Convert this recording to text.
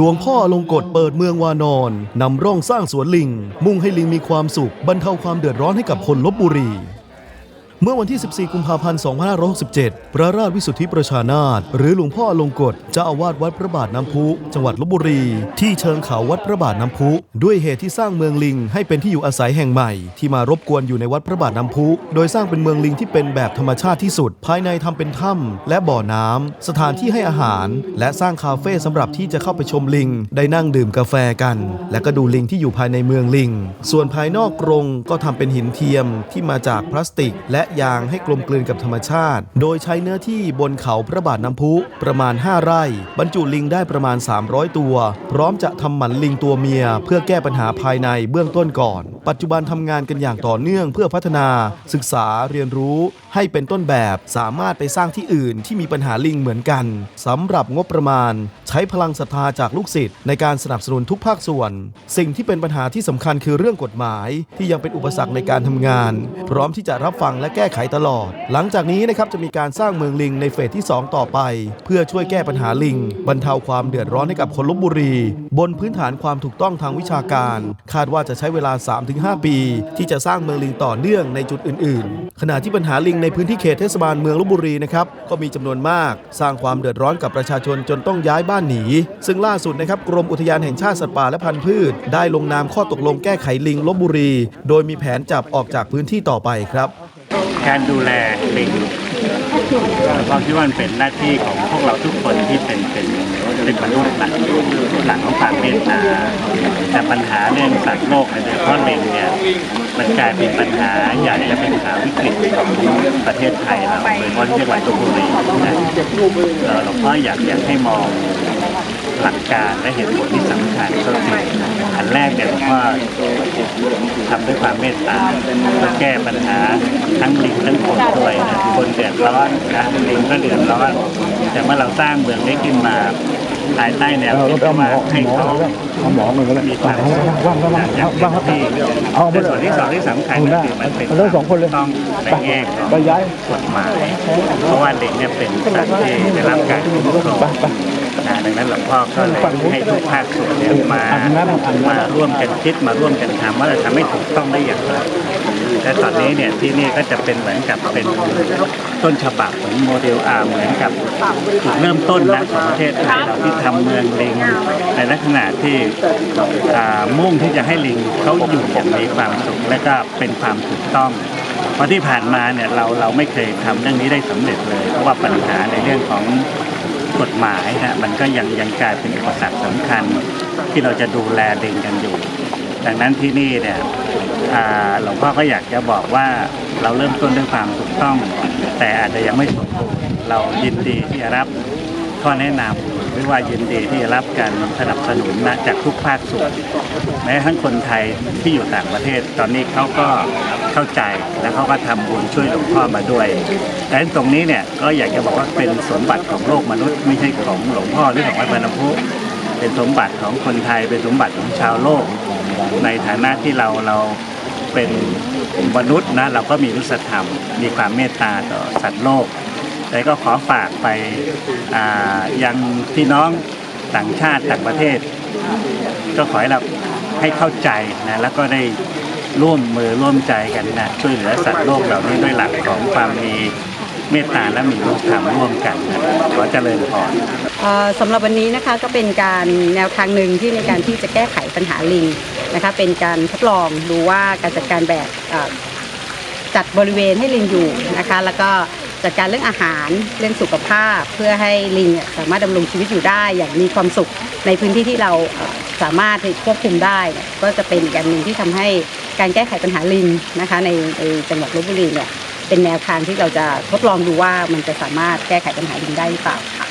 หลวงพ่อลงกฎเปิดเมืองวานอนนำร่องสร้างสวนลิง มุ่งให้ลิงมีความสุขบรรเทาความเดือดร้อนให้กับคนลบบุรี เมื่อวันที่ 14 กุมภาพันธ์ 2567 พระราชวิสุทธิประชานาถหรือหลวงพ่อลงกฎเจ้าอาวาสวัดพระบาทน้ำพุ จังหวัดลบบุรี ที่เชิงเขาวัดพระบาทน้ำพุ ด้วยเหตุที่สร้างเมืองลิงให้เป็นที่อยู่อาศัยแห่งใหม่ ที่มารบกวนอยู่ในวัดพระบาทน้ำพุ โดยสร้างเป็นเมืองลิงที่เป็นแบบธรรมชาติที่สุด ภายในทำเป็นถ้ำและบ่อน้ำสถานที่ให้อาหาร และสร้างคาเฟ่สำหรับที่จะเข้าไปชมลิง ได้นั่งดื่มกาแฟกัน และก็ดูลิงที่อยู่ภายในเมืองลิง ส่วนภายนอกกรงก็ทำเป็นหินเทียมที่มาจากพลาสติก และยางให้กลมกลืนกับธรรมชาติ โดยใช้เนื้อที่บนเขาพระบาทน้ำพุประมาณ 5 ไร่ บรรจุลิงได้ประมาณ 300 ตัว พร้อมจะทำหมันลิงตัวเมีย เพื่อแก้ปัญหาภายในเบื้องต้นก่อน ปัจจุบันทำงานกันอย่างต่อเนื่องเพื่อพัฒนา ศึกษาเรียนรู้ให้เป็นต้นแบบสามารถไปสร้างที่อื่นที่มีปัญหาลิงเหมือนกันสำหรับงบประมาณ ใช้พลังศรัทธาจากลูกศิษย์ในการสนับสนุนทุกภาคส่วน สิ่งที่เป็นปัญหาที่สำคัญคือเรื่องกฎหมาย ที่ยังเป็นอุปสรรคในการทำงาน พร้อมที่จะรับฟังและแก้ไขตลอด หลังจากนี้นะครับจะมีการสร้างเมืองลิงในเฟสที่ 2 ต่อไป เพื่อช่วยแก้ปัญหาลิง บรรเทาความเดือดร้อนให้กับคนลบบุรี บนพื้นฐานความถูกต้องทางวิชาการ คาดว่าจะใช้เวลา 3-5 ปี ที่จะสร้างเมืองลิงต่อเนื่องในจุดอื่น ๆ ขณะที่ปัญหาลิงในพื้นที่เขตเทศบาลเมืองลบบุรีนะครับก็มีจำนวนมาก สร้างความเดือดร้อนกับประชาชนจนต้องย้ายบ้านหนี ซึ่งล่าสุดนะครับกรมอุทยานแห่งชาติสัตว์ป่าและพันธุ์พืช ได้ลงนามข้อตกลงแก้ไขลิงลบบุรี โดยมีแผนจับออกจากพื้นที่ต่อไปครับ การดูแลลิงเราคิดว่ามันเป็นหน้าที่ของพวกเราทุกคนที่เป็นเป็นเป็นมนุษย์หลักหลักของความเมตตาแต่ปัญหาเรื่องสัตว์โลกโดยเฉพาะลิงเนี่ยมันกลายเป็นปัญหาใหญ่และเป็นปัญหาวิกฤตของประเทศไทยเราโดยเฉพาะที่จังหวัดลบบุรีนะเอ่อหลวงพ่ออยากอยากให้มองหลักการและเหตุผลที่สำคัญก็คืออันแรกเนี่ยหลวงพ่อ ทำด้วยความเมตตาเพื่อแก้ปัญหาทั้งลิงทั้งคนด้วยนะคนเดือดร้อนนะลิงก็เดือดร้อน แต่เมื่อเราสร้างเมืองนี้ขึ้นมาภายใต้แนวคิดว่าให้เขาเอาหมอหนึ่งก็ได้มีความสุขว่างว่างว่างอย่างว่างเต็มที่เอาไปแต่เลยส่วนที่สองที่สำคัญก็คือมันเป็นเอาเลยสองคนเลยต้องในแง่ของไปย้ายกฎหมายเพราะว่าลิงเนี่ยเป็นสัตว์ที่ได้รับการคุ้มครองไปไปนะ ดังนั้นหลวงพ่อก็เลยให้ทุกภาคส่วนเนี่ยมาอาบน้ำอาบน้ำมาร่วมกันคิดมาร่วมกันทำว่าจะทำให้ถูกต้องได้อย่างไรและตอนนี้เนี่ยที่นี่ก็จะเป็นเหมือนกับเป็นต้นฉบับของโมเดลอาร์เหมือนกับจุดเริ่มต้นนะของประเทศไทยเราที่ทำเมืองลิงในลักษณะที่มุ่งที่จะให้ลิงเขาอยู่อย่างมีความสุขและก็เป็นความถูกต้องเพราะที่ผ่านมาเนี่ยเราเราไม่เคยทำเรื่องนี้ได้สำเร็จเลย เพราะว่าปัญหาในเรื่องของ กฎหมายนะมันก็ยังยังกลายเป็นอุปสรรคสำคัญที่เราจะดูแลลิงกันอยู่ ดังนั้นที่นี่เนี่ยอ่าหลวงพ่อก็อยากจะบอกว่าเราเริ่มต้นด้วยความถูกต้อง แต่อาจจะยังไม่สมบูรณ์เรายินดีที่จะรับข้อแนะนำหรือว่ายินดีที่จะรับการสนับสนุนนะจากทุกภาคส่วนแม้ทั้งคนไทยที่อยู่ต่างประเทศ ตอนนี้เขาก็ เข้าใจและเขาก็ทำบุญช่วยหลวงพ่อมาด้วยดังนั้นตรงนี้เนี่ยก็อยากจะบอกว่าเป็นสมบัติของโลกมนุษย์ไม่ใช่ของหลวงพ่อหรือของวัดพระนพุเป็นสมบัติของคนไทยเป็นสมบัติของชาวโลก ในฐานะที่เราเราเป็นมนุษย์นะเราก็มีรุษธรรม มีความเมตตาต่อสัตว์โลก แต่ก็ขอฝากไปยังพี่น้องต่างชาติต่างประเทศ ก็ขอให้เราให้เข้าใจนะแล้วก็ได้ ร่วมมือร่วมใจกันนะช่วยเหลือสัตว์โลกเหล่านี้ด้วยหลักของความมีเมตตาและมีมุขธรรมร่วมกันนะขอเจริญพร เอ่อสำหรับวันนี้นะคะก็เป็นการแนวทางหนึ่งที่ในการที่จะแก้ไขปัญหาลิงนะคะเป็นการทดลองดูว่าการจัดการแบบเอ่อจัดบริเวณให้ลิงอยู่นะคะ แล้วก็จัดการเรื่องอาหารเรื่องสุขภาพ เพื่อให้ลิงเนี่ยสามารถดำรงชีวิตอยู่ได้ อย่างมีความสุขในพื้นที่ที่เราเอ่อสามารถควบคุมได้เนี่ยก็จะเป็นอีกอันหนึ่งที่ทำให้ การแก้ไขปัญหาลิงนะคะในในจังหวัดลบบุรีเนี่ยเป็นแนวทางที่เราจะทดลองดูว่ามันจะสามารถแก้ไขปัญหาลิงได้หรือเปล่าค่ะ